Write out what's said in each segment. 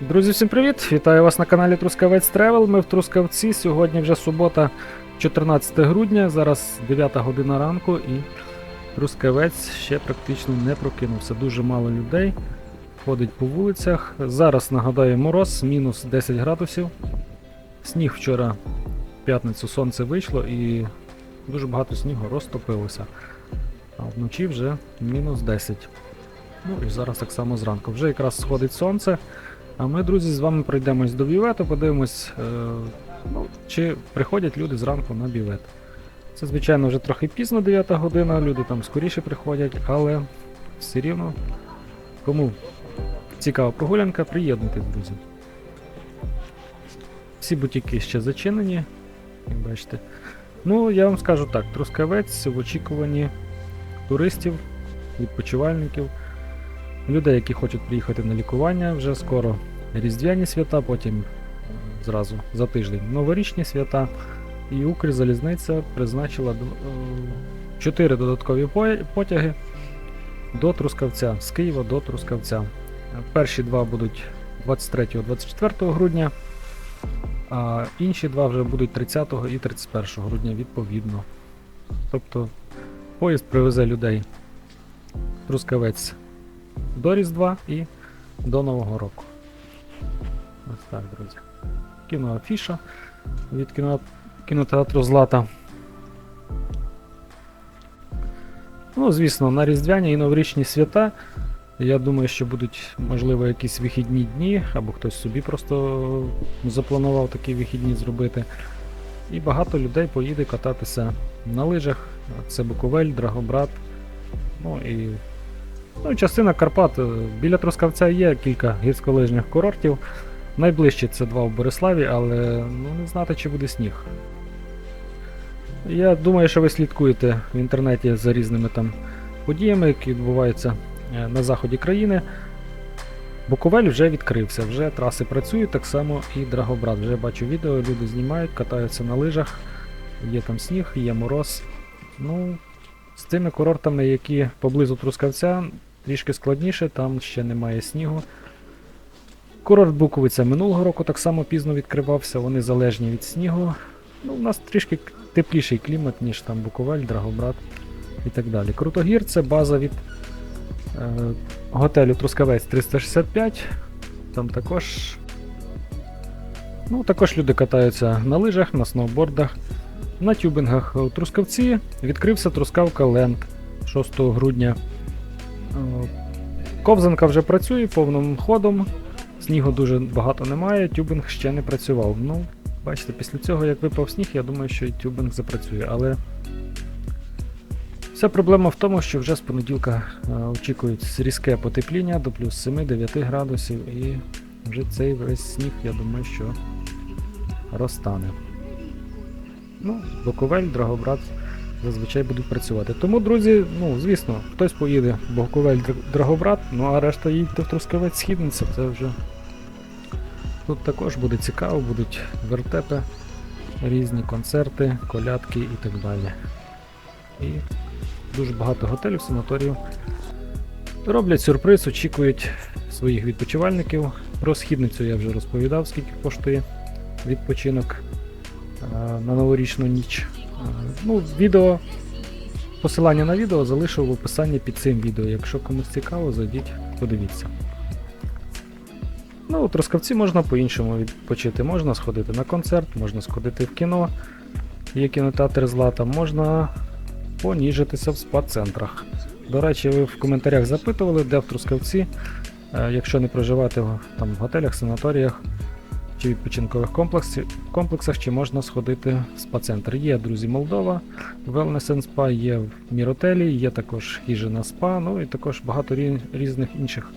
Друзі, всім привіт! Вітаю вас на каналі Трускавець Тревел. Ми в Трускавці. Сьогодні вже субота, 14 грудня, зараз 9 година ранку і Трускавець ще практично не прокинувся. Дуже мало людей ходить по вулицях. Зараз нагадаю мороз, мінус 10 градусів. Сніг вчора в п'ятницю сонце вийшло і дуже багато снігу розтопилося. А вночі вже мінус 10. Ну і зараз так само зранку. Вже якраз сходить сонце. А ми, друзі, з вами пройдемось до бювету, подивимось, е, ну, чи приходять люди зранку на бювет. Це, звичайно, вже трохи пізно 9 година, люди там скоріше приходять, але все рівно, кому цікава прогулянка, приєднуйтесь, друзі. Всі бутіки ще зачинені, як бачите. Ну, я вам скажу так, Трускавець в очікуванні туристів, відпочивальників людей, які хочуть приїхати на лікування вже скоро. Різдвяні свята, потім е, зразу за тиждень новорічні свята. І Укрзалізниця призначила 4 додаткові потяги до Трускавця, з Києва до Трускавця. Е, Перші два будуть 23-24 грудня, а інші два вже будуть 30 і 31 грудня відповідно. Тобто поїзд привезе людей Трускавець до Різдва і до Нового року. Ось так, друзі. Кіноафіша від кіно... кінотеатру Злата. Ну, звісно, на Різдвяні і новорічні свята. Я думаю, що будуть, можливо, якісь вихідні дні, або хтось собі просто запланував такі вихідні зробити. І багато людей поїде кататися на лижах. Це Буковель, Драгобрат. Ну і Ну, частина Карпат. е, Біля Трускавця є кілька гірськолижних курортів. Найближчі це два в Бориславі, але ну, не знати, чи буде сніг. Я думаю, що ви слідкуєте в інтернеті за різними там подіями, які відбуваються е, на заході країни. Буковель вже відкрився, вже траси працюють, так само і Драгобрат. Вже бачу відео, люди знімають, катаються на лижах, є там сніг, є мороз. Ну, з тими курортами, які поблизу Трускавця, трішки складніше, там ще немає снігу. Курорт Буковиця минулого року так само пізно відкривався, вони залежні від снігу. Ну, у нас трішки тепліший клімат, ніж там Буковель, Драгобрат і так далі. Крутогір це база від е, готелю Трускавець 365. Там також. Ну, також люди катаються на лижах, на сноубордах. На тюбингах у Трускавці відкрився Трускавка Ленд 6 грудня. Е, Ковзанка вже працює повним ходом. Снігу дуже багато немає, тюбинг ще не працював. Ну, бачите, після цього, як випав сніг, я думаю, що і тюбинг запрацює. Але вся проблема в тому, що вже з понеділка е, очікують різке потепління до плюс 7-9 градусів, і вже цей весь сніг, я думаю, що розтане. Ну, Буковель, Драгобрат зазвичай будуть працювати. Тому, друзі, ну, звісно, хтось поїде в Буковель, Драгобрат, ну а решта їдьте в Трускавець Східниця, це вже. Тут також буде цікаво, будуть вертепи, різні концерти, колядки і так далі. І дуже багато готелів, санаторіїв роблять сюрприз, очікують своїх відпочивальників. Про східницю я вже розповідав, скільки коштує відпочинок на новорічну ніч. Е, Ну, відео, посилання на відео залишу в описанні під цим відео. Якщо комусь цікаво, зайдіть, подивіться. Ну, у Трускавці можна по-іншому відпочити. Можна сходити на концерт, можна сходити в кіно, є кінотеатр Злата, можна поніжитися в спа-центрах. До речі, ви в коментарях запитували, де в Трускавці, е, якщо не проживати там, в готелях, санаторіях чи відпочинкових комплексі- комплексах, чи можна сходити в спа-центр. Є, друзі, Молдова, Wellness and Spa, є в Міротелі, є також хижина спа, ну і також багато різних інших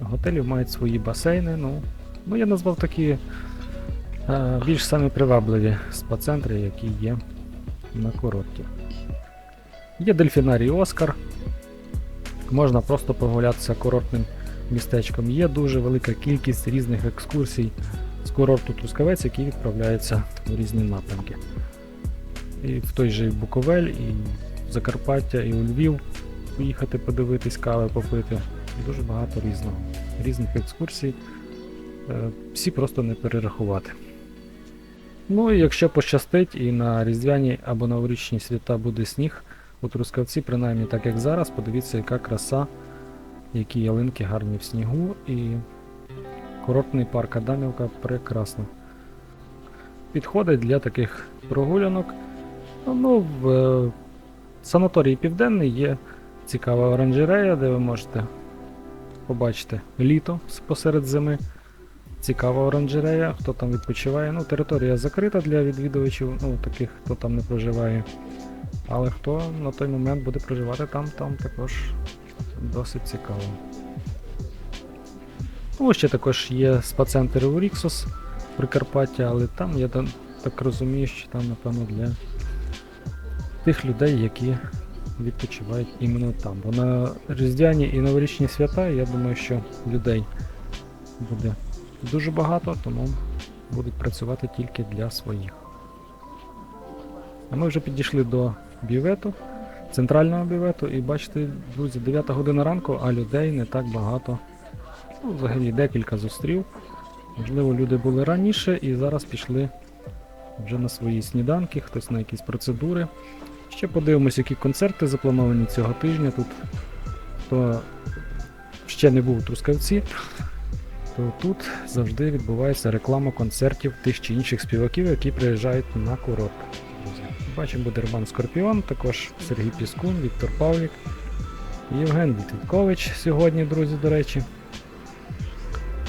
готелів мають свої басейни. Ну, ну я назвав такі е, більш самі привабливі спа-центри, які є на курорті. Є дельфінарій Оскар. Можна просто прогулятися курортним містечком. Є дуже велика кількість різних екскурсій з курорту Трускавець, які відправляються в різні напрямки. І в той же і Буковель, і Закарпаття, і у Львів поїхати подивитись, кави попити. Дуже багато різного. Різних екскурсій. е, всі просто не перерахувати. Ну і якщо пощастить і на різдвяні або новорічні свята буде сніг, у Трускавці, принаймні так як зараз, подивіться, яка краса, які ялинки гарні в снігу і курортний парк Адамівка прекрасно. Підходить для таких прогулянок. Ну, в е, санаторії Південний є цікава оранжерея, де ви можете побачити літо посеред зими. Цікава оранжерея, хто там відпочиває. Ну, територія закрита для відвідувачів, ну, таких, хто там не проживає. Але хто на той момент буде проживати там, там також досить цікаво. Ну, ще також є спа-центр у Ріксос Прикарпаття, але там я так розумію, що там, напевно, для тих людей, які відпочивають іменно там. Бо на Різдвяні і новорічні свята, я думаю, що людей буде дуже багато, тому будуть працювати тільки для своїх. А ми вже підійшли до бювету, центрального бювету, і бачите, друзі, 9 година ранку, а людей не так багато. Ну, взагалі декілька зустрів. Можливо, люди були раніше і зараз пішли вже на свої сніданки, хтось на якісь процедури. Ще подивимось, які концерти заплановані цього тижня. Тут хто ще не був у Трускавці, то тут завжди відбувається реклама концертів тих чи інших співаків, які приїжджають на курорт. Бачимо буде Роман Скорпіон, також Сергій Піскун, Віктор Павлік, Євген Вітвіткович сьогодні, друзі, до речі.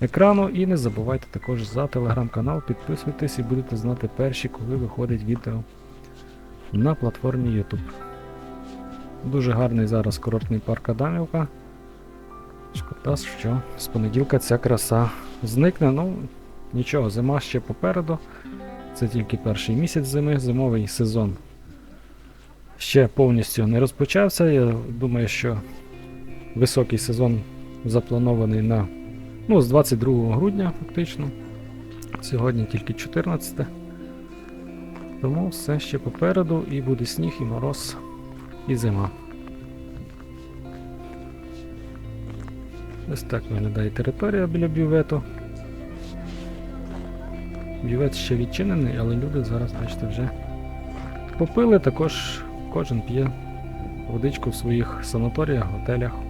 екрану. І не забувайте також за телеграм-канал, підписуйтесь і будете знати перші, коли виходить відео на платформі YouTube. Дуже гарний зараз курортний парк Адамівка. Шкода, що з понеділка ця краса зникне. Ну, нічого, зима ще попереду. Це тільки перший місяць зими, зимовий сезон ще повністю не розпочався. Я думаю, що високий сезон запланований на ну, з 22 грудня, фактично. Сьогодні тільки 14. Тому все ще попереду і буде сніг, і мороз, і зима. Ось так виглядає територія біля бювету. Бювет ще відчинений, але люди зараз, бачите, вже попили, також кожен п'є водичку в своїх санаторіях, готелях.